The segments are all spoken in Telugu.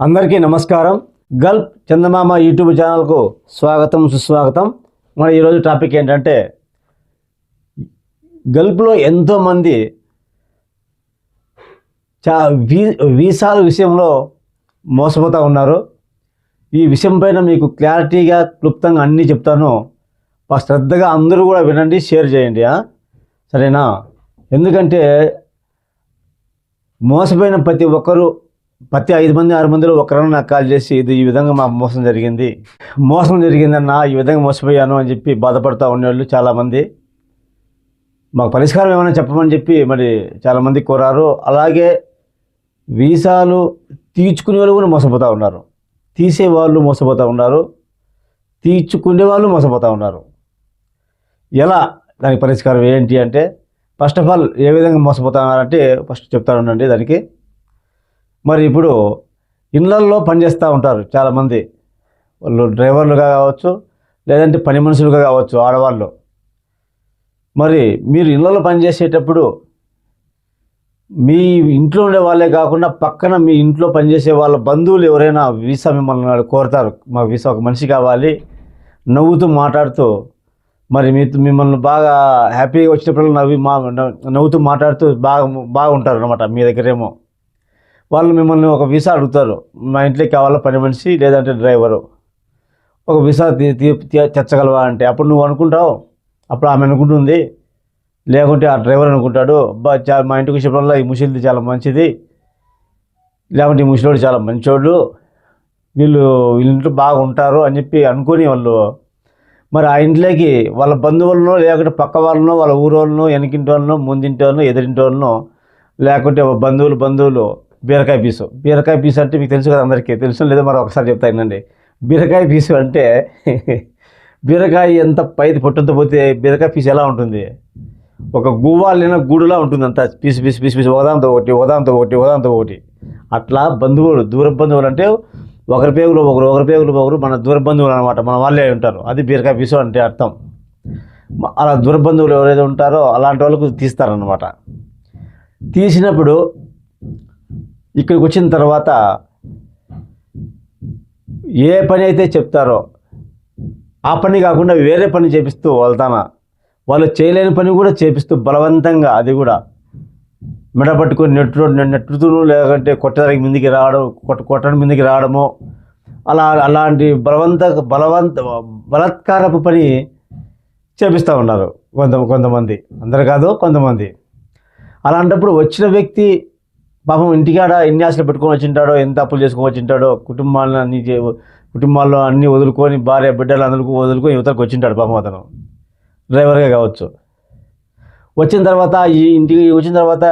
అందరికీ నమస్కారం. గల్ఫ్ చందమామ యూట్యూబ్ ఛానల్కు స్వాగతం సుస్వాగతం. మన ఈరోజు టాపిక్ ఏంటంటే గల్ఫ్లో ఎంతోమంది చా వీ వీసాల విషయంలో మోసపోతూ ఉన్నారు. ఈ విషయం పైన మీకు క్లారిటీగా క్లుప్తంగా అన్నీ చెప్తాను. శ్రద్ధగా అందరూ కూడా వినండి షేర్ చేయండి సరేనా? ఎందుకంటే మోసపోయిన ప్రతి ఒక్కరూ ప్రతి ఐదు మంది ఆరు మందిలో ఒకరైనా నాకు కాల్ చేసి ఇది ఈ విధంగా మా మోసం జరిగింది మోసం జరిగిందన్న ఈ విధంగా మోసపోయాను అని చెప్పి బాధపడుతూ ఉండేవాళ్ళు చాలామంది. మాకు పరిష్కారం ఏమైనా చెప్పమని చెప్పి మరి చాలామంది కోరారు. అలాగే వీసాలు తీర్చుకునే వాళ్ళు కూడా మోసపోతూ ఉన్నారు. తీసే వాళ్ళు మోసపోతూ ఉన్నారు. తీర్చుకునే వాళ్ళు మోసపోతూ ఉన్నారు. ఎలా? దానికి పరిష్కారం ఏంటి అంటే ఫస్ట్ ఆఫ్ ఆల్ ఏ విధంగా మోసపోతున్నారంటే ఫస్ట్ చెప్తాను ఉండండి దానికి. మరి ఇప్పుడు ఇళ్ళల్లో పనిచేస్తూ ఉంటారు చాలామంది. వాళ్ళు డ్రైవర్లుగా కావచ్చు లేదంటే పని మనుషులుగా కావచ్చు ఆడవాళ్ళు. మరి మీరు ఇళ్ళలో పనిచేసేటప్పుడు మీ ఇంట్లో ఉండే వాళ్ళే కాకుండా పక్కన మీ ఇంట్లో పనిచేసే వాళ్ళ బంధువులు ఎవరైనా వీసా మిమ్మల్ని కోరుతారు. మా వీసా ఒక మనిషి కావాలి. నవ్వుతూ మాట్లాడుతూ మరి మీ మిమ్మల్ని బాగా హ్యాపీగా వచ్చినప్పుడు నవ్వి మా నవ్వుతూ మాట్లాడుతూ బాగా బాగుంటారు అనమాట మీ దగ్గరేమో. వాళ్ళు మిమ్మల్ని ఒక వీసా అడుగుతారు. మా ఇంట్లోకి కావాలా పని మనిషి? లేదంటే డ్రైవరు. ఒక వీసా తీ తెచ్చగలవా అంటే అప్పుడు నువ్వు అనుకుంటావు. అప్పుడు ఆమె అనుకుంటుంది. లేకుంటే ఆ డ్రైవర్ అనుకుంటాడు. బా మా ఇంటికి వచ్చినప్పుడల్లా ఈ ముసలిది చాలా మంచిది. లేకుంటే ఈ ముసలోడు చాలా మంచోడు. వీళ్ళు వీళ్ళ ఇంట్లో బాగా ఉంటారు అని చెప్పి అనుకుని వాళ్ళు మరి ఆ ఇంట్లోకి వాళ్ళ బంధువులను లేకుంటే పక్క వాళ్ళను వాళ్ళ ఊరోళ్ళను వెనకింటి వాళ్ళను ముందింటి వాళ్ళను ఎదురింటి వాళ్ళను లేకుంటే బంధువులు బంధువులు బీరకాయ పీసు. బీరకాయ పీసు అంటే మీకు తెలుసు కదా అందరికీ. తెలుసు లేదో మరి ఒకసారి చెప్తా వినండి. బీరకాయ పీసు అంటే బీరకాయ ఎంత పైది పొట్టంతో పోతే బీరకాయ పీసు ఎలా ఉంటుంది? ఒక గువ్వాలిన గూడులా ఉంటుంది అంత పీసు పీసు పీసు పీసు ఒకదాంతో ఒకటి ఉదాంతో ఒకటి ఉదాంతో ఒకటి. అట్లా బంధువులు దూర బంధువులు అంటే ఒకరి పేగులు ఒకరు ఒకరి పేగులు ఒకరు మన దూర బంధువులు అనమాట మన వాళ్ళే ఉంటారు. అది బీరకాయ పీసు అంటే అర్థం. అలా దూరబంధువులు ఎవరైతే ఉంటారో అలాంటి వాళ్ళకు తీస్తారనమాట తీసినప్పుడు ఇక్కడికి వచ్చిన తర్వాత ఏ పని అయితే చెప్తారో ఆ పని కాకుండా వేరే పని చేపిస్తూ వెళ్తానా వాళ్ళు చేయలేని పని కూడా చేపిస్తూ బలవంతంగా అది కూడా మెడ పట్టుకొని నెట్టు నెట్టుతూను లేదంటే కొట్టడానికి ముందుకి రావడం కొట్ట కొట్టడం ముందుకి రావడము అలా అలాంటి బలవంత బలవంత బలత్కారపు పని చేపిస్తూ ఉన్నారు కొంత కొంతమంది. అందరు కాదు కొంతమంది. అలాంటప్పుడు వచ్చిన వ్యక్తి పాపం ఇంటికాడ ఎన్ని ఆశలు పెట్టుకొని వచ్చింటాడో ఎంత అప్పులు చేసుకొని వచ్చింటాడో కుటుంబాలను అన్ని కుటుంబాల్లో అన్నీ వదులుకొని భార్య బిడ్డలు అందరికీ వదులుకొని యువతకు వచ్చింటాడు పాపం అతను. డ్రైవర్గా కావచ్చు. వచ్చిన తర్వాత ఈ ఇంటికి వచ్చిన తర్వాత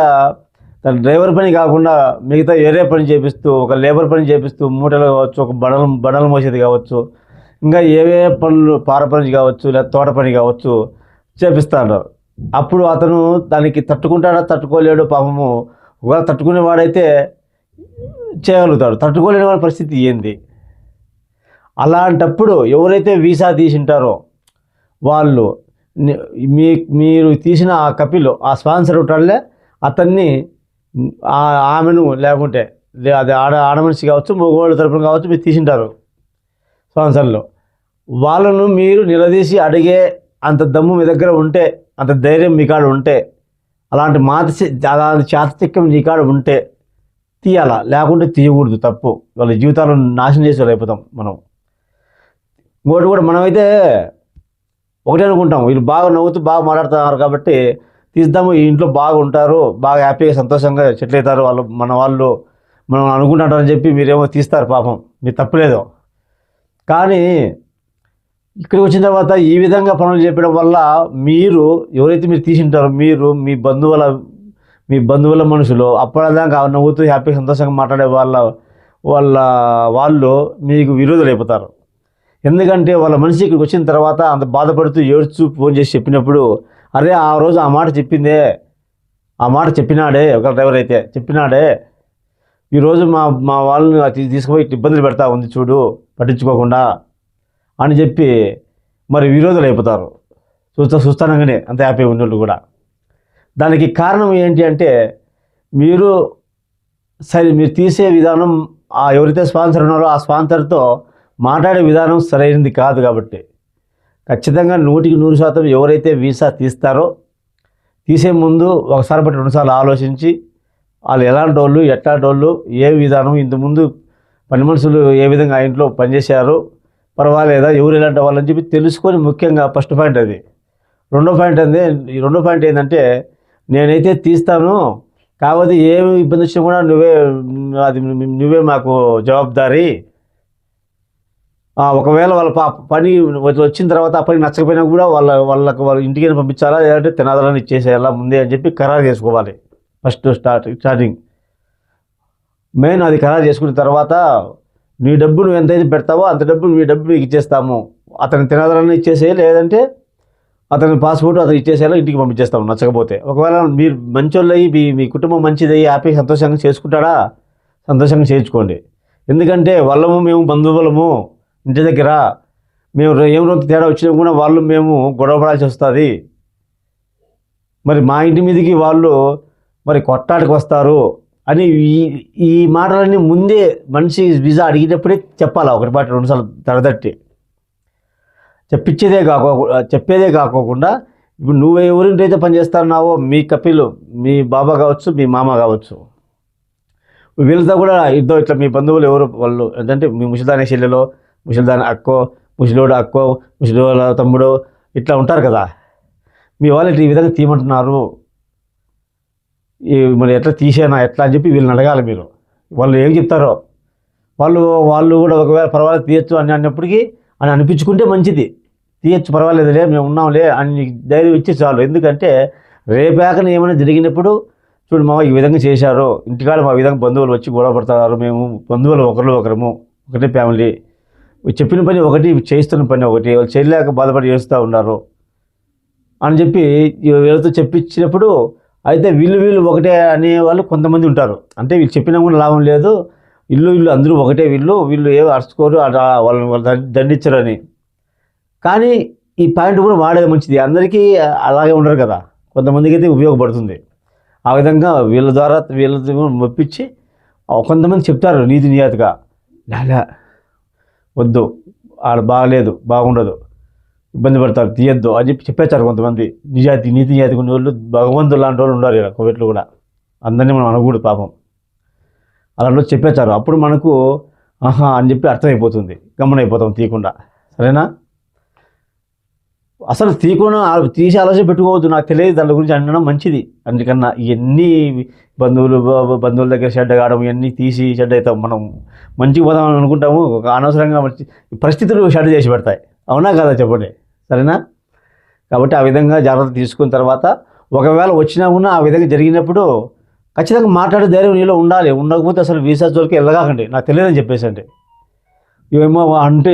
తన డ్రైవర్ పని కాకుండా మిగతా వేరే పని చేపిస్తూ ఒక లేబర్ పని చేపిస్తూ మూటలు కావచ్చు ఒక బడలు బడలు మోసేది కావచ్చు ఇంకా ఏవే పనులు పార పని కావచ్చు లేదా తోట పని కావచ్చు చేపిస్తాడు. అప్పుడు అతను దానికి తట్టుకుంటాడా తట్టుకోలేడు పాపము. ఒకవేళ తట్టుకునేవాడైతే చేయగలుగుతాడు. తట్టుకోలేని వాడి పరిస్థితి ఏంది? అలాంటప్పుడు ఎవరైతే వీసా తీసింటారో వాళ్ళు మీ మీరు తీసిన ఆ కపిల్ ఆ స్పాన్సర్ ఉంటాడులే అతన్ని ఆ- ఆమెను లేకుంటే లే- అది ఆడ ఆడ మనిషి కావచ్చు మగవాళ్ళ తరపున కావచ్చు మీరు తీసింటారు స్పాన్సర్లు. వాళ్ళను మీరు నిలదీసి అడిగే అంత దమ్ము మీ దగ్గర ఉంటే అంత ధైర్యం మీ కాడ ఉంటే అలాంటి మాత అలాంటి చాతచక్యం నీ కాడ ఉంటే తీయాలా? లేకుంటే తీయకూడదు తప్పు. వాళ్ళ జీవితాలను నాశనం చేసి అయిపోతాం మనం. ఇంకోటి కూడా మనమైతే ఒకటే అనుకుంటాం. వీళ్ళు బాగా నవ్వుతూ బాగా మాట్లాడుతున్నారు కాబట్టి తీద్దాము ఈ ఇంట్లో బాగా ఉంటారు బాగా హ్యాపీగా సంతోషంగా సెటిల్ అవుతారు వాళ్ళు మన వాళ్ళు మనం అనుకుంటుంటారని చెప్పి మీరేమో తీస్తారు పాపం. మీరు తప్పులేదు కానీ ఇక్కడికి వచ్చిన తర్వాత ఈ విధంగా పనులు చెప్పడం వల్ల మీరు ఎవరైతే మీరు తీసింటారో మీరు మీ బంధువుల మీ బంధువుల మనుషులు అప్పటిదాకా నవ్వుతూ హ్యాపీగా సంతోషంగా మాట్లాడే వాళ్ళ వాళ్ళ వాళ్ళు మీకు విరోధులు అయిపోతారు. ఎందుకంటే వాళ్ళ మనిషి ఇక్కడికి వచ్చిన తర్వాత అంత బాధపడుతూ ఏడ్చు ఫోన్ చేసి చెప్పినప్పుడు అరే ఆ రోజు ఆ మాట చెప్పిందే ఆ మాట చెప్పినాడే ఒక డ్రైవర్ అయితే చెప్పినాడే ఈరోజు మా మా వాళ్ళని తీసుకుపోయి ఇబ్బందులు పెడతా ఉంది చూడు పట్టించుకోకుండా అని చెప్పి మరి విరోధులు అయిపోతారు. చూస్తా చూస్తానంగానే అంత హ్యాపీ ఉన్నోళ్ళు కూడా. దానికి కారణం ఏంటి అంటే మీరు సరే మీరు తీసే విధానం ఆ ఎవరైతే స్పాన్సర్ ఉన్నారో ఆ స్పాన్సర్తో మాట్లాడే విధానం సరైనది కాదు కాబట్టి. ఖచ్చితంగా నూటికి నూరు శాతం ఎవరైతే వీసా తీస్తారో తీసే ముందు ఒకసారి బట్టి రెండుసార్లు ఆలోచించి వాళ్ళు ఎలాంటి వాళ్ళు ఎట్లాంటి వాళ్ళు ఏ విధానం ఇంతకుముందు పని మనుషులు ఏ విధంగా ఆ ఇంట్లో పనిచేశారు పర్వాలేదా? ఎవరు ఇలాంటి వాళ్ళని చెప్పి తెలుసుకొని ముఖ్యంగా ఫస్ట్ పాయింట్ అది. రెండో పాయింట్ అంది ఈ రెండో పాయింట్ ఏంటంటే నేనైతే తీస్తాను కాకపోతే ఏమి ఇబ్బంది వచ్చినా కూడా నువ్వే అది నువ్వే మాకు జవాబుదారీ. ఒకవేళ వాళ్ళ పని వచ్చిన తర్వాత ఆ పని నచ్చకపోయినా కూడా వాళ్ళ వాళ్ళకి వాళ్ళ ఇంటికి పంపించాలా? లేదంటే తినాదాలని ఇచ్చేసేయాలా ముందే అని చెప్పి ఖరారు చేసుకోవాలి. ఫస్ట్ స్టార్ట్ స్టార్టింగ్ మెయిన్ అది ఖరారు చేసుకున్న తర్వాత నీ డబ్బు నువ్వు ఎంతైతే పెడతావో అంత డబ్బు నీ డబ్బు నీకు ఇచ్చేస్తాము. అతని తినాదాలని ఇచ్చేసేయాలి లేదంటే అతని పాస్పోర్ట్ అతను ఇచ్చేసేలా ఇంటికి పంపించేస్తాము నచ్చకపోతే. ఒకవేళ మీరు మంచోళ్ళు మీ మీ కుటుంబం మంచిదయ్యి హ్యాపీ సంతోషంగా చేసుకుంటాడా? సంతోషంగా చేర్చుకోండి ఎందుకంటే వాళ్ళము మేము బంధువులము. ఇంటి దగ్గర మేము ఏం రోజు తేడా వచ్చినా కూడా వాళ్ళు మేము గొడవ పడాల్సి వస్తుంది. మరి మా ఇంటి మీదకి వాళ్ళు మరి కొట్టాడికి వస్తారు. అని ఈ ఈ మాటలన్నీ ముందే మనిషి వీసా అడిగినప్పుడే చెప్పాలి? ఒకటి పాటు రెండుసార్లు తడదట్టి చెప్పించేదే కాకో చెప్పేదే కాకోకుండా ఇప్పుడు నువ్వు ఎవరింటైతే పని చేస్తున్నావో మీ కపిలు మీ బాబా కావచ్చు మీ మామ కావచ్చు. వీళ్ళతో కూడా ఇద్దరు ఇట్లా మీ బంధువులు ఎవరు వాళ్ళు ఏంటంటే మీ ముసలిదాని చెల్లెలో ముసలిదాని అక్కో ముసలివాడు అక్కో ముసలివాళ్ళ తమ్ముడు ఇట్లా ఉంటారు కదా. మీ వాళ్ళు ఈ విధంగా తీయమంటున్నారు. మరి ఎట్లా తీసేనా ఎట్లా అని చెప్పి వీళ్ళని అడగాలి మీరు. వాళ్ళు ఏం చెప్తారో. వాళ్ళు వాళ్ళు కూడా ఒకవేళ పర్వాలేదు తీయచ్చు అని అన్నప్పటికీ అని అనిపించుకుంటే మంచిది. తీయచ్చు పర్వాలేదులే మేము ఉన్నాంలే అని ధైర్యం ఇచ్చి చాలు. ఎందుకంటే రేపాకన ఏమైనా జరిగినప్పుడు చూడు మా ఈ విధంగా చేశారు. ఇంటికాడ మా విధంగా బంధువులు వచ్చి గొడవ పడతారు. మేము బంధువులు ఒకరు ఒకరము ఒకటే ఫ్యామిలీ. చెప్పిన పని ఒకటి చేస్తున్న పని ఒకటి. వాళ్ళు చేయలేక బాధపడి చేస్తూ ఉన్నారు. అని చెప్పి వీళ్ళతో చెప్పించినప్పుడు అయితే వీళ్ళు వీళ్ళు ఒకటే అనే వాళ్ళు కొంతమంది ఉంటారు. అంటే వీళ్ళు చెప్పినా కూడా లాభం లేదు. ఇల్లు ఇల్లు అందరూ ఒకటే వీళ్ళు. వీళ్ళు ఏ అరుచుకోరు అలా వాళ్ళని వాళ్ళు దండించరని. కానీ ఈ పాయింట్ కూడా వాడేది మంచిది. అందరికీ అలాగే ఉండరు కదా. కొంతమందికి అయితే ఉపయోగపడుతుంది. ఆ విధంగా వీళ్ళ ద్వారా వీళ్ళ మెప్పించి కొంతమంది చెప్తారు నీతి నియాతిగా. లాలా వద్దు. ఆడ బాగలేదు బాగుండదు. ఇబ్బంది పడతారు తీయద్దు అని చెప్పి చెప్పేస్తారు కొంతమంది. నిజాతి నీతి నిజాతి కొన్ని వాళ్ళు భగవంతులు లాంటి వాళ్ళు ఉన్నారు ఇక్కడ కోవిడ్లో కూడా. అందరినీ మనం అనకూడదు పాపం. అలాంటి చెప్పేస్తారు అప్పుడు మనకు ఆహా అని చెప్పి అర్థమైపోతుంది. గమనైపోతాం తీయకుండా. సరేనా? అసలు తీయకుండా తీసి ఆలోచన పెట్టుకోవద్దు. నాకు తెలియదు దాని గురించి అనడం మంచిది. అందుకన్నా ఇవన్నీ బంధువులు బంధువుల దగ్గర చెడ్డ కావడం ఇవన్నీ తీసి చెడ్డ అవుతాం. మనం మంచిగా పోదామని అనుకుంటాము. ఒక అనవసరంగా పరిస్థితులు షెడ్ చేసి పెడతాయి. అవునా కదా చెప్పండి? సరేనా? కాబట్టి ఆ విధంగా జాగ్రత్త తీసుకున్న తర్వాత ఒకవేళ వచ్చినా కూడా ఆ విధంగా జరిగినప్పుడు ఖచ్చితంగా మాట్లాడే ధైర్యం నీలో ఉండాలి. ఉండకపోతే అసలు వీసా జోలికి వెళ్ళగాకండి. నాకు తెలియదని చెప్పేసండి ఏమో అంటే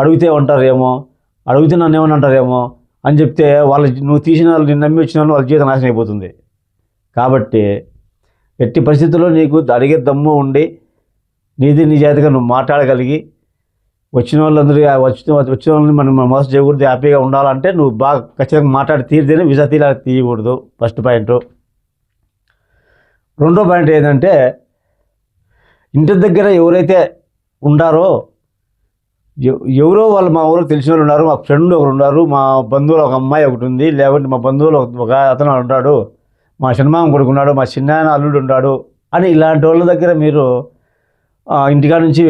అడిగితే ఉంటారేమో అడిగితే నన్ను ఏమని అంటారేమో అని చెప్తే వాళ్ళు నువ్వు తీసిన వాళ్ళు నిన్ను నమ్మి వచ్చిన వాళ్ళు వాళ్ళ జీవితం నాశనం అయిపోతుంది. కాబట్టి ఎట్టి పరిస్థితుల్లో నీకు అడిగే దమ్ము ఉండి నీది నిజాయితీగా నువ్వు మాట్లాడగలిగి వచ్చిన వాళ్ళందరూ వచ్చిన వచ్చిన వాళ్ళని మనం మోసం చేయకూడదు హ్యాపీగా ఉండాలంటే నువ్వు బాగా ఖచ్చితంగా మాట్లాడి తీరితేనే విజా తీరా తీయకూడదు. ఫస్ట్ పాయింట్ రెండో పాయింట్ ఏంటంటే ఇంటి దగ్గర ఎవరైతే ఉండారో ఎవరో వాళ్ళు మా ఊరు తెలిసిన వాళ్ళు ఉన్నారు మా ఫ్రెండ్ ఒకరు ఉన్నారు మా బంధువులు ఒక అమ్మాయి ఒకటి ఉంది లేకుంటే మా బంధువులు ఒక- అతను ఉంటాడు మా చిన్నమామ కొడుకు ఉన్నాడు మా చిన్న అల్లుడు ఉన్నాడు అని ఇలాంటి వాళ్ళ దగ్గర మీరు ఇంటికాడ నుంచి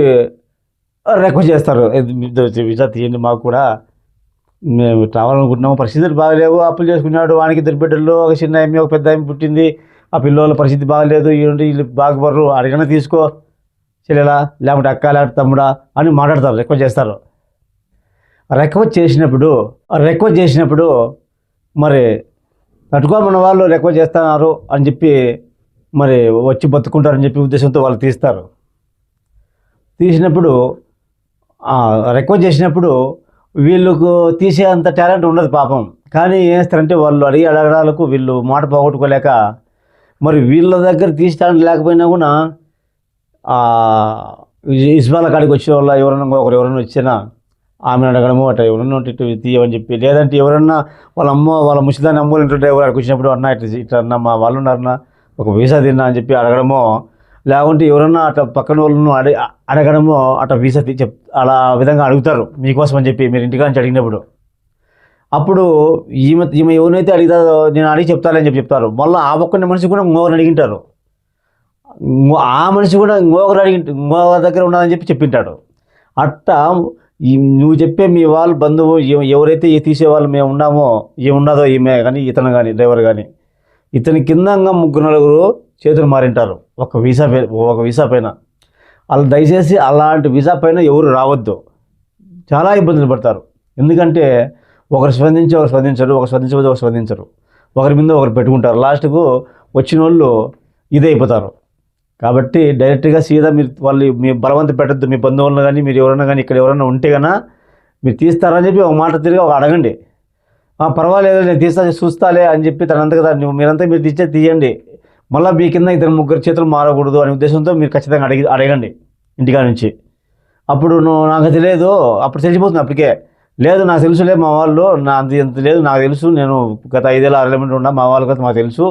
రిక్వెస్ట్ చేస్తారు. "ఇది వీసా తీయండి మాకు కూడా మేము రావాలనుకుంటున్నాము. పరిస్థితులు బాగలేవు. అప్పులు చేసుకున్నాడు. వానికి ఇద్దరు బిడ్డలు ఒక చిన్న ఆమె ఒక పెద్ద ఆమె పుట్టింది. ఆ పిల్లల పరిస్థితి బాగలేదు. ఏంటి వీళ్ళు బాగుపడరు. అడిగినా తీసుకో. చెల్లెలా? లేకుంటే అక్క లేకపోతే తమ్ముడా? అని మాట్లాడతారు. రిక్వెస్ట్ చేస్తారు. రిక్వెస్ట్ చేసినప్పుడు రిక్వెస్ట్ చేసినప్పుడు మరి నట్టుకోమన్న వాళ్ళు రిక్వెస్ట్ చేస్తున్నారు అని చెప్పి మరి వచ్చి బతుకుంటారని చెప్పి ఉద్దేశంతో వాళ్ళు తీస్తారు. తీసినప్పుడు రిక్వెస్ట్ చేసినప్పుడు వీళ్ళకు తీసే అంత టాలెంట్ ఉండదు పాపం. కానీ ఏం చేస్తారంటే వాళ్ళు అడిగి అడగడాలకు వీళ్ళు మాట పోగొట్టుకోలేక మరి వీళ్ళ దగ్గర తీసి టాలెంట్ లేకపోయినా కూడా ఆ, ఇస్మాల కాడికి వచ్చిన వాళ్ళ ఎవరన్నా ఒకరు ఎవరైనా వచ్చినా ఆమెను అడగడము అట్లా ఎవరన్నా ఉంటే ఇటు తీయమని చెప్పి లేదంటే ఎవరన్నా వాళ్ళ అమ్మ వాళ్ళ ముసిదాన్ని అమ్మలు ఉంటుంటే ఎవరు అక్కడికి వచ్చినప్పుడు అన్న ఇట్లా ఇట్లా అన్న మా వాళ్ళు ఉన్నారన్నా ఒక వీసా తిన్నా అని చెప్పి అడగడమో లేకుంటే ఎవరన్నా అట్లా పక్కన వాళ్ళను అడి అడగడము అట్లా వీసా చెప్ అలా విధంగా అడుగుతారు మీకోసం అని చెప్పి మీరు ఇంటికా నుంచి అడిగినప్పుడు. అప్పుడు ఈమె ఈమె ఎవరినైతే అడిగితారో నేను అడిగి చెప్తానని చెప్పి చెప్తారు. మళ్ళీ ఆ ఒక్కని మనిషి కూడా ఇంకొకరిని అడిగింటారు. ఆ మనిషి కూడా ఇంకొకరు అడిగి ఇంకొకరి దగ్గర ఉన్నదని చెప్పి చెప్పింటాడు. అట్టా ఈ నువ్వు చెప్పే మీ వాళ్ళు బంధువు ఎవరైతే తీసేవాళ్ళు మేము ఉన్నామో ఏ ఈమె కానీ ఇతను కానీ డ్రైవర్ కానీ ఇతని కిందంగా ముగ్గురు నలుగురు చేతులు మారింటారు. ఒక వీసా ఒక వీసా పైన. వాళ్ళు దయచేసి అలాంటి వీసా పైన ఎవరు రావద్దు. చాలా ఇబ్బందులు పడతారు. ఎందుకంటే ఒకరు స్పందించి ఒకరు స్పందించరు ఒకరు స్పందించకపోతే ఒకరు స్పందించరు. ఒకరి మీద ఒకరు పెట్టుకుంటారు. లాస్ట్కు వచ్చిన వాళ్ళు ఇదే అయిపోతారు. కాబట్టి డైరెక్ట్గా సీదా మీరు వాళ్ళు మీ బలవంత పెట్టద్దు. మీ బంధువులను కానీ మీరు ఎవరైనా కానీ ఇక్కడ ఎవరైనా ఉంటే కన్నా మీరు తీస్తారని చెప్పి ఒక మాట తిరిగి ఒక అడగండి. పర్వాలేదు నేను తీస్తా చూస్తాలే అని చెప్పి తనంతగా దాన్ని మీరంతా మీరు తీస్తే తీయండి. మళ్ళీ మీ కింద ఇద్దరు ముగ్గురు చేతులు మారకూడదు అనే ఉద్దేశంతో మీరు ఖచ్చితంగా అడిగి అడగండి ఇంటికా నుంచి. అప్పుడు నువ్వు నాకు తెలియదు అప్పుడు తెలిసిపోతుంది అప్పటికే. లేదు నాకు తెలుసులే మా వాళ్ళు. నా అంత ఎంత లేదు నాకు తెలుసు. నేను గత ఐదేళ్ళ ఆరు మంది ఉన్నా మా వాళ్ళ కదా మాకు తెలుసు.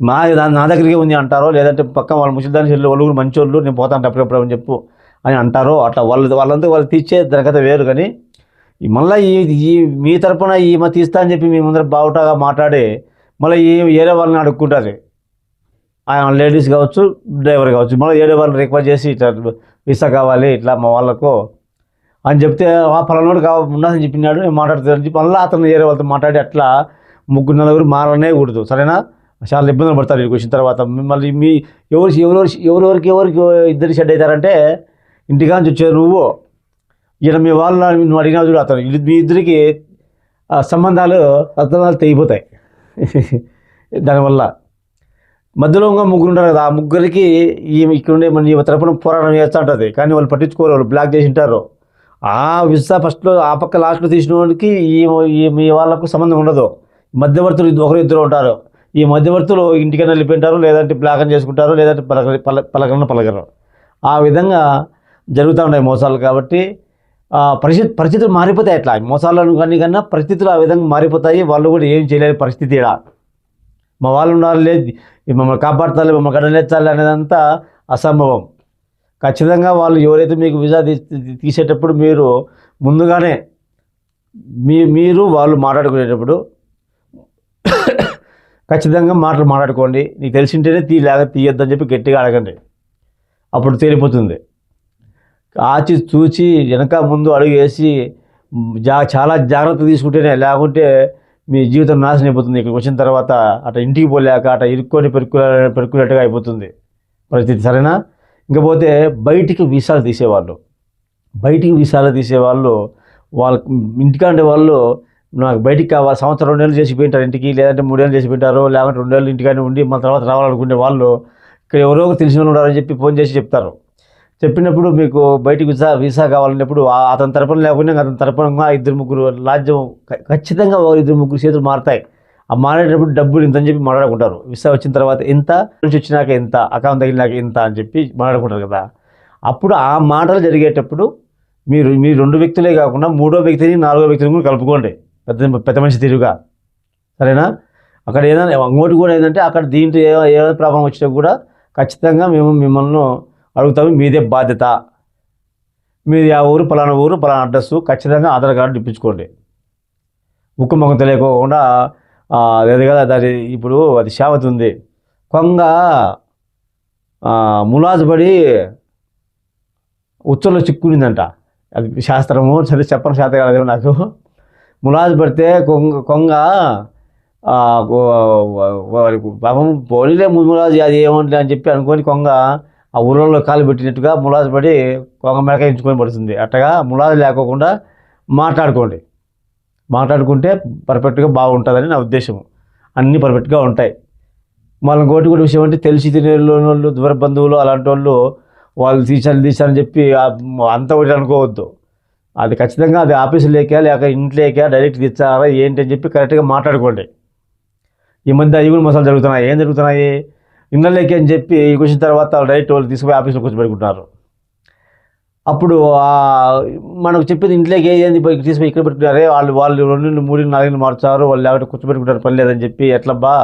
మా నా దగ్గరికి ఉంది అంటారో లేదంటే పక్క వాళ్ళు ముసలిదాని చెల్లి వాళ్ళు కూడా వాళ్ళు నేను పోతాను అప్పుడప్పుడు అని చెప్పు అని అంటారో అట్లా వాళ్ళు వాళ్ళంతా వాళ్ళు తీర్చే దాని కథ వేరు కానీ మళ్ళీ ఈ ఈ మీ తరపున ఈమె తీస్తా అని చెప్పి మీ ముందర బావుటాగా మాట్లాడి మళ్ళీ ఈ ఏరే వాళ్ళని అడుక్కుంటారు ఆయన లేడీస్ కావచ్చు డ్రైవర్ కావచ్చు మళ్ళీ ఏడే వాళ్ళని రిక్వెస్ట్ చేసి ఇట్లా వీసా కావాలి ఇట్లా మా వాళ్ళకు అని చెప్తే ఆ పలానోడు కావ ఉన్నదని చెప్పినాడు నేను మాట్లాడుతాను చెప్పి మళ్ళీ అతను ఏరే వాళ్ళతో మాట్లాడి అట్లా ముగ్గురు నలుగురు మారనే కూడదు. సరేనా? చాలా ఇబ్బందులు పడతారు ఇక్కడికి వచ్చిన తర్వాత. మళ్ళీ మీ ఎవరు ఎవరెవరు ఎవరెవరికి ఎవరికి ఇద్దరు షెడ్ అవుతారంటే ఇంటికాంచి వచ్చారు నువ్వు. ఈయన మీ వాళ్ళు నువ్వు అడిగినా చూడు అతను. మీ ఇద్దరికి ఆ సంబంధాలు అర్థాలు తెగిపోతాయి. దానివల్ల. మధ్యలో ఇంకా ముగ్గురు ఉంటారు కదా ఆ ముగ్గురికి ఈమె ఇక్కడ ఉండే మన ఈమె తరపున పోరాటం చేస్తూ ఉంటుంది. కానీ వాళ్ళు పట్టించుకోరు వాళ్ళు బ్లాక్ చేసి ఉంటారు. ఆ విసా ఫస్ట్లో ఆ పక్క లాస్ట్లో తీసిన వాడికి ఈ మీ వాళ్ళకు సంబంధం ఉండదు. మధ్యవర్తులు ఒకరు ఇద్దరు ఉంటారు. ఈ మధ్యవర్తులు ఇంటికైనా వెళ్ళిపోయింటారు లేదంటే బ్లాక్ చేసుకుంటారు లేదంటే పలక పల పలకన పలకరు. ఆ విధంగా జరుగుతూ ఉన్నాయి మోసాలు కాబట్టి పరిస్థితి పరిస్థితులు మారిపోతాయి అట్లా. మోసాలను కానీ కన్నా పరిస్థితులు ఆ విధంగా మారిపోతాయి. వాళ్ళు కూడా ఏం చేయలేని పరిస్థితి ఇలా మా వాళ్ళు ఉండాలి లేదు. మమ్మల్ని కాపాడతారు మమ్మల్ని గడలేచాలి అనేదంతా అసంభవం. ఖచ్చితంగా వాళ్ళు ఎవరైతే మీకు వీసా తీసేటప్పుడు మీరు ముందుగానే మీ మీరు వాళ్ళు మాట్లాడుకునేటప్పుడు ఖచ్చితంగా మాటలు మాట్లాడుకోండి. నీకు తెలిసింటేనే తీ లేక తీయొద్దని చెప్పి గట్టిగా అడగండి. అప్పుడు తేలిపోతుంది. ఆచి చూచి వెనక ముందు అడుగు వేసి జా చాలా జాగ్రత్త తీసుకుంటేనే లేకుంటే మీ జీవితం నాశనం అయిపోతుంది. ఇక్కడికి వచ్చిన తర్వాత అట ఇంటికి పోలేక అట ఇరుక్కొని పెరుక్కు పెరుక్కునేట్టుగా అయిపోతుంది పరిస్థితి. సరేనా? ఇంకపోతే బయటికి వీసాలు తీసేవాళ్ళు. బయటికి వీసాలు తీసేవాళ్ళు వాళ్ళ ఇంటికంటే వాళ్ళు నాకు బయటికి కావాలి సంవత్సరం రెండేళ్ళు చేసి పోయింటారు ఇంటికి లేదంటే మూడేళ్ళు చేసి పెట్టారు లేదంటే రెండేళ్ళు ఇంటికానే ఉండి మన తర్వాత రావాలనుకునే వాళ్ళు ఇక్కడ ఎవరో తెలిసిన ఉన్నారని చెప్పి ఫోన్ చేసి చెప్తారు. చెప్పినప్పుడు మీకు బయటికి వీసా వీసా కావాలన్నప్పుడు అతని తరపున లేకుండా అతని తరపున ఇద్దరు ముగ్గురు లాజ్యం ఖచ్చితంగా ఒక ఇద్దరు ముగ్గురు చేతులు మారుతాయి. ఆ మారేటప్పుడు డబ్బులు ఇంత అని చెప్పి మాట్లాడుకుంటారు. వీసా వచ్చిన తర్వాత ఇంత నుంచి వచ్చినాక ఇంత అకౌంట్ తగిలినాక ఇంత అని చెప్పి మాట్లాడుకుంటారు కదా. అప్పుడు ఆ మాటలు జరిగేటప్పుడు మీరు మీ రెండు వ్యక్తులే కాకుండా మూడో వ్యక్తిని నాలుగో వ్యక్తిని కూడా కలుపుకోండి. పెద్ద పెద్ద మనిషి తిరుగా. సరేనా? అక్కడ ఏదైనా ఇంకోటి కూడా ఏంటంటే అక్కడ దీంట్లో ఏ ఏ ప్రాబ్లం వచ్చినా కూడా ఖచ్చితంగా మేము మిమ్మల్ని అడుగుతాము మీదే బాధ్యత. మీది ఆ ఊరు పలానా ఊరు పలానా అడ్రస్ ఖచ్చితంగా ఆధార్ కార్డు ఇప్పించుకోండి. ఉక్కు ముఖం తెలియకోకుండా లేదు కదా దాని ఇప్పుడు అది శావతి ఉంది. కొంగ ఆ, ఉచ్చల్లో చిక్కునిందంట. అది శాస్త్రము సరే చెప్పని శాతం కాదేమో నాకు. ములాజు పడితే కొంగ కొంగ పాపం పోలీలే ములాజు అది ఏమంటే అని చెప్పి అనుకొని కొంగ ఆ ఊళ్ళో కాలు పెట్టినట్టుగా ములాజు పడి కొంగ మెడక ఎంచుకొని పడుతుంది. అట్టగా ములాజు లేకోకుండా మాట్లాడుకోండి. మాట్లాడుకుంటే పర్ఫెక్ట్గా బాగుంటుందని నా ఉద్దేశం అన్నీ పర్ఫెక్ట్గా ఉంటాయి. వాళ్ళని కోటి కూడా విషయం అంటే తెలిసి తినే వాళ్ళు దూర బంధువులు అలాంటి వాళ్ళు వాళ్ళు తీసాను తీసాను చెప్పి అంత ఒకటి అనుకోవద్దు. అది ఖచ్చితంగా అది ఆఫీసులేకా లేక ఇంట్లోకా ఇంట్లోకే డైరెక్ట్ తెచ్చారా ఏంటి అని చెప్పి కరెక్ట్గా మాట్లాడుకోండి. ఈ మధ్య అవి కూడా మసాలు జరుగుతున్నాయి. ఏం జరుగుతున్నాయి? ఇళ్ళలోకి అని చెప్పి వచ్చిన తర్వాత వాళ్ళు రైట్ వాళ్ళు తీసుకుపోయి ఆఫీస్లో కూర్చోబెట్టుకుంటున్నారు అప్పుడు మనకు చెప్పింది ఇంట్లోకి ఏంది తీసుకుపోయి ఇక్కడ పెట్టుకున్నారే వాళ్ళు వాళ్ళు రెండు మూడు నాలుగు మార్చారు వాళ్ళు లేకపోతే కూర్చోబెట్టుకుంటారు పని లేదని చెప్పి ఎట్లబ్బా?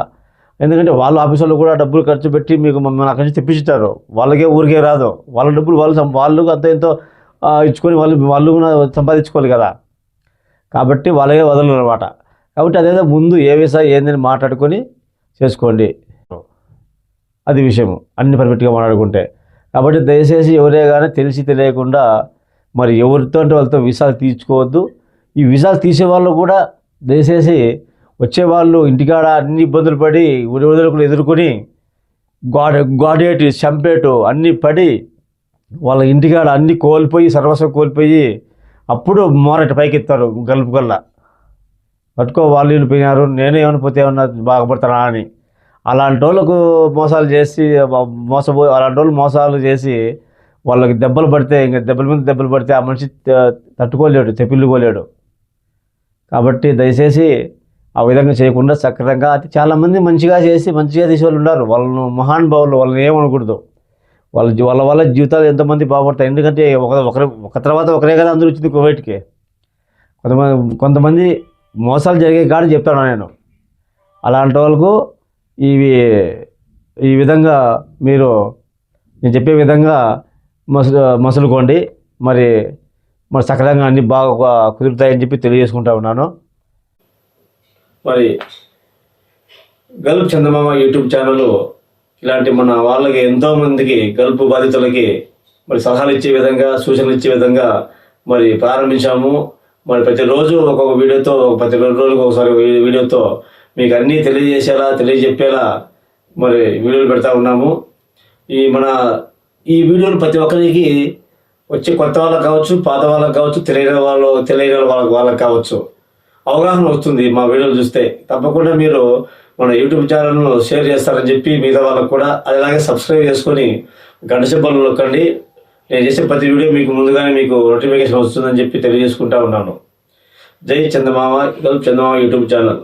ఎందుకంటే వాళ్ళ ఆఫీసులో కూడా డబ్బులు ఖర్చు పెట్టి మీకు మమ్మల్ని అక్కడి నుంచి తెప్పించుతారు. వాళ్ళకే ఊరికే రాదు. వాళ్ళ డబ్బులు వాళ్ళు వాళ్ళు అంత ఎంతో ఇచ్చుకొని వాళ్ళు వాళ్ళు కూడా సంపాదించుకోవాలి కదా. కాబట్టి వాళ్ళకే వదలరు అనమాట కాబట్టి అదేదో ముందు ఏ విషయం ఏందని మాట్లాడుకొని చేసుకోండి. అది విషయం అన్ని పర్ఫెక్ట్గా మాట్లాడుకుంటే. కాబట్టి దయచేసి ఎవరే కానీ తెలిసి తెలియకుండా మరి ఎవరితో అంటే వాళ్ళతో వీసాలు తీర్చుకోవద్దు. ఈ వీసాలు తీసే వాళ్ళు కూడా దయచేసి వచ్చేవాళ్ళు ఇంటికాడ అన్ని ఇబ్బందులు పడి ఉదలకు ఎదుర్కొని గాడ గాడేటి చంపేటు అన్నీ పడి వాళ్ళ ఇంటికాడ అన్ని కోల్పోయి సర్వస్వం కోల్పోయి అప్పుడు మోరటి పైకెత్తారు గల్పుకల్లా పట్టుకో వాళ్ళు వెళ్ళిపోయినారు నేనే ఏమైనా పోతే ఏమన్నా బాగుపడతానా అని. అలాంటి వాళ్ళకు మోసాలు చేసి మోసపో అలాంటి వాళ్ళు మోసాలు చేసి వాళ్ళకి దెబ్బలు పడితే ఇంకా దెబ్బల మీద దెబ్బలు పడితే ఆ మనిషి తట్టుకోలేడు తెప్పిల్లుకోలేడు కాబట్టి దయచేసి ఆ విధంగా చేయకుండా సక్రమంగా అది చాలామంది మంచిగా చేసి మంచిగా చేసే వాళ్ళు ఉన్నారు. వాళ్ళను మహానుభావులు వాళ్ళని ఏమనకూడదు. వాళ్ళ వాళ్ళ వల్ల జీవితాలు ఎంతమంది బాగుపడతాయి. ఎందుకంటే ఒక ఒకరి ఒక తర్వాత ఒకరే కదా అందరూ వచ్చింది కువైట్కి కొంతమంది కొంతమంది మోసాలు జరిగే కాడ చెప్తాను నేను. అలాంటి వాళ్ళకు ఇవి ఈ విధంగా మీరు నేను చెప్పే విధంగా మసు మసులుకోండి. మరి మరి సకలంగా అన్ని బాగా కుదురుతాయని చెప్పి తెలియజేసుకుంటా ఉన్నాను. మరి గల్ఫ్ చందమామ యూట్యూబ్ ఛానల్ ఇలాంటి మన వాళ్ళకి ఎంతో మందికి గల్ఫ్ బాధితులకి మరి సలహాలు ఇచ్చే విధంగా సూచనలు ఇచ్చే విధంగా మరి ప్రారంభించాము. మరి ప్రతిరోజు ఒక్కొక్క వీడియోతో ప్రతి రెండు రోజులకు ఒకసారి వీడియోతో మీకు అన్నీ తెలియజేసేలా తెలియజెప్పేలా మరి వీడియోలు పెడతా ఉన్నాము. ఈ మన ఈ వీడియోలు ప్రతి ఒక్కరికి వచ్చే కొత్త వాళ్ళకి కావచ్చు పాత వాళ్ళకి కావచ్చు తెలియని వాళ్ళు తెలియని వాళ్ళకి వాళ్ళకి కావచ్చు అవగాహన వస్తుంది మా వీడియోలు చూస్తే. తప్పకుండా మీరు మన యూట్యూబ్ ఛానల్ను షేర్ చేస్తారని చెప్పి మిగతా వాళ్ళకు కూడా అలాగే సబ్స్క్రైబ్ చేసుకొని గంట సింబల్ నొక్కండి. నేను చేసే ప్రతి వీడియో మీకు ముందుగానే మీకు నోటిఫికేషన్ వస్తుందని చెప్పి తెలియజేసుకుంటా ఉన్నాను. జై Chandamama Gulf Chandamama YouTube channel.